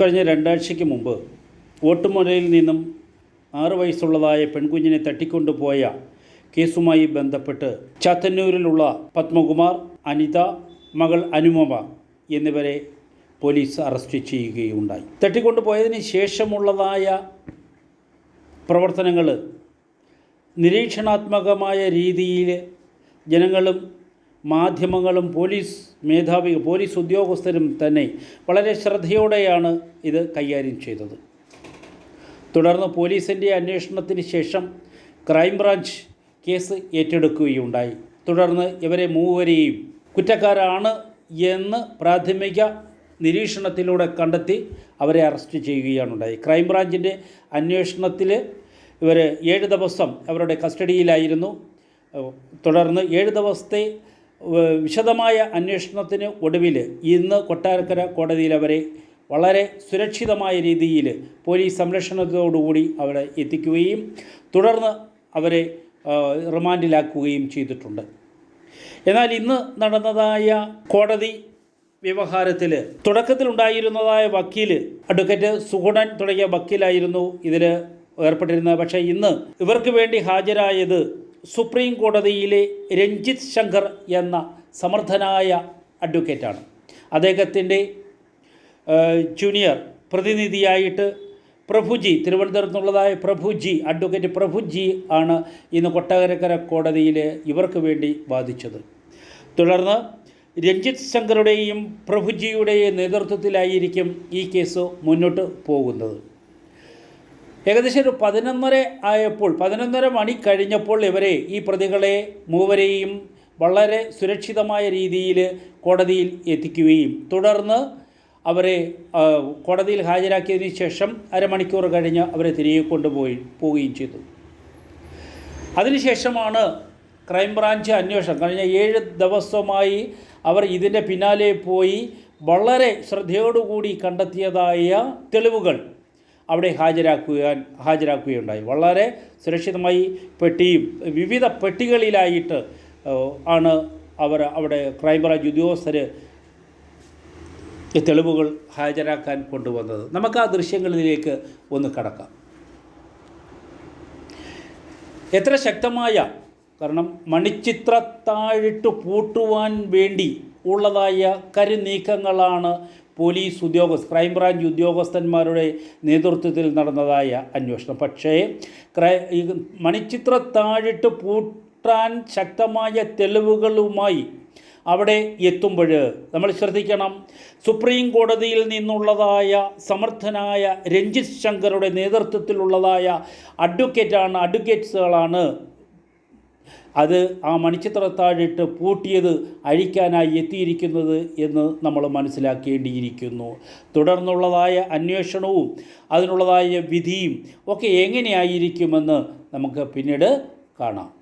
കഴിഞ്ഞ രണ്ടാഴ്ചയ്ക്ക് മുമ്പ് ഓട്ടുമുലയിൽ നിന്നും ആറ് വയസ്സുള്ളതായ പെൺകുഞ്ഞിനെ തട്ടിക്കൊണ്ടുപോയ കേസുമായി ബന്ധപ്പെട്ട് ചാത്തന്നൂരിലുള്ള പത്മകുമാർ അനിത മകൾ അനുമമ എന്നിവരെ പോലീസ് അറസ്റ്റ് ചെയ്യുകയുണ്ടായി. തട്ടിക്കൊണ്ടുപോയതിന് ശേഷമുള്ളതായ പ്രവർത്തനങ്ങൾ നിരീക്ഷണാത്മകമായ രീതിയിൽ ജനങ്ങളും മാധ്യമങ്ങളും പോലീസ് മേധാവി പോലീസ് ഉദ്യോഗസ്ഥരും തന്നെ വളരെ ശ്രദ്ധയോടെയാണ് ഇത് കൈകാര്യം ചെയ്തത്. തുടർന്ന് പോലീസിന്റെ അന്വേഷണത്തിന് ശേഷം ക്രൈംബ്രാഞ്ച് കേസ് ഏറ്റെടുക്കുകയുണ്ടായി. തുടർന്ന് ഇവരെ മൂവരെയും കുറ്റക്കാരാണ് എന്ന് പ്രാഥമിക നിരീക്ഷണത്തിലൂടെ കണ്ടെത്തി അവരെ അറസ്റ്റ് ചെയ്യുകയാണ് ഉണ്ടായി ക്രൈംബ്രാഞ്ചിന്റെ അന്വേഷണത്തിൽ ഇവർ ഏഴ് ദിവസം അവരുടെ കസ്റ്റഡിയിലായിരുന്നു. തുടർന്ന് ഏഴ് ദിവസത്തെ വിശദമായ അന്വേഷണത്തിന് ഒടുവിൽ ഇന്ന് കൊട്ടാരക്കര കോടതിയിൽ അവരെ വളരെ സുരക്ഷിതമായ രീതിയിൽ പോലീസ് സംരക്ഷണത്തോടുകൂടി അവരെ എത്തിക്കുകയും തുടർന്ന് അവരെ റിമാൻഡിലാക്കുകയും ചെയ്തിട്ടുണ്ട്. എന്നാൽ ഇന്ന് നടന്നതായ കോടതി വ്യവഹാരത്തിൽ തുടക്കത്തിലുണ്ടായിരുന്നതായ വക്കീൽ അഡ്വക്കേറ്റ് സുഗുണൻ തുടങ്ങിയ വക്കീലായിരുന്നു ഇതിൽ ഏർപ്പെട്ടിരുന്നത്. പക്ഷേ ഇന്ന് ഇവർക്ക് വേണ്ടി ഹാജരായത് സുപ്രീം കോടതിയിലെ രഞ്ജിത് ശങ്കർ എന്ന സമർത്ഥനായ അഡ്വക്കേറ്റാണ്. അദ്ദേഹത്തിന്റെ ജൂനിയർ പ്രതിനിധിയായിട്ട് പ്രഭുജി തിരുവനന്തപുരത്ത് നിന്നുള്ളതായ പ്രഭുജി അഡ്വക്കേറ്റ് പ്രഭുജി ആണ് ഇന്ന് കൊട്ടാരക്കര കോടതിയിൽ ഇവർക്ക് വേണ്ടി വാദിച്ചത്. തുടർന്ന് രഞ്ജിത് ശങ്കറുടെയും പ്രഭുജിയുടെയും നേതൃത്വത്തിലായിരിക്കും ഈ കേസ് മുന്നോട്ട് പോകുന്നത്. ഏകദേശം ഒരു പതിനൊന്നര ആയപ്പോൾ പതിനൊന്നര മണി കഴിഞ്ഞപ്പോൾ ഇവരെ ഈ പ്രതികളെ മൂവരെയും വളരെ സുരക്ഷിതമായ രീതിയിൽ കോടതിയിൽ എത്തിക്കുകയും തുടർന്ന് അവരെ കോടതിയിൽ ഹാജരാക്കിയതിന് ശേഷം അരമണിക്കൂർ കഴിഞ്ഞ് അവരെ തിരികെ കൊണ്ടുപോയി പോവുകയും ചെയ്തു. അതിനുശേഷമാണ് ക്രൈംബ്രാഞ്ച് അന്വേഷണം. കഴിഞ്ഞ ഏഴ് ദിവസമായി അവർ ഇതിന്റെ പിന്നാലെ പോയി വളരെ ശ്രദ്ധയോടുകൂടി കണ്ടെത്തിയതായ തെളിവുകൾ അവിടെ ഹാജരാക്കുവാൻ ഹാജരാക്കുകയുണ്ടായി. വളരെ സുരക്ഷിതമായി പെട്ടിയും വിവിധ പെട്ടികളിലായിട്ട് ആണ് അവർ അവിടെ ക്രൈംബ്രാഞ്ച് ഉദ്യോഗസ്ഥർ തെളിവുകൾ ഹാജരാക്കാൻ കൊണ്ടുവന്നത്. നമുക്ക് ആ ദൃശ്യങ്ങളിലേക്ക് ഒന്ന് കടക്കാം. എത്ര ശക്തമായ കാരണം മണിച്ചിത്രത്താഴിട്ട് പൂട്ടുവാൻ വേണ്ടി ഉള്ളതായ കരുനീക്കങ്ങളാണ് പോലീസ് ഉദ്യോഗസ്ഥ ക്രൈംബ്രാഞ്ച് ഉദ്യോഗസ്ഥന്മാരുടെ നേതൃത്വത്തിൽ നടന്നതായ അന്വേഷണം. പക്ഷേ ക്രൈ മണിച്ചിത്ര താഴിട്ട് പൂട്ടാൻ ശക്തമായ തെളിവുകളുമായി അവിടെ എത്തുമ്പോൾ നമ്മൾ ശ്രദ്ധിക്കണം. സുപ്രീം കോടതിയിൽ നിന്നുള്ളതായ സമർത്ഥനായ രഞ്ജിത് ശങ്കറുടെ നേതൃത്വത്തിലുള്ളതായ അഡ്വക്കേറ്റാണ് അഡ്വക്കേറ്റ്സുകളാണ് അത് ആ മണിച്ചിത്രത്താഴിട്ട് പൂട്ടിയത് അഴിക്കാനായി എത്തിയിരിക്കുന്നത് എന്ന് നമ്മൾ മനസ്സിലാക്കേണ്ടിയിരിക്കുന്നു. തുടർന്നുള്ളതായ അന്വേഷണവും അതിനുള്ളതായ വിധിയും ഒക്കെ എങ്ങനെയായിരിക്കുമെന്ന് നമുക്ക് പിന്നീട് കാണാം.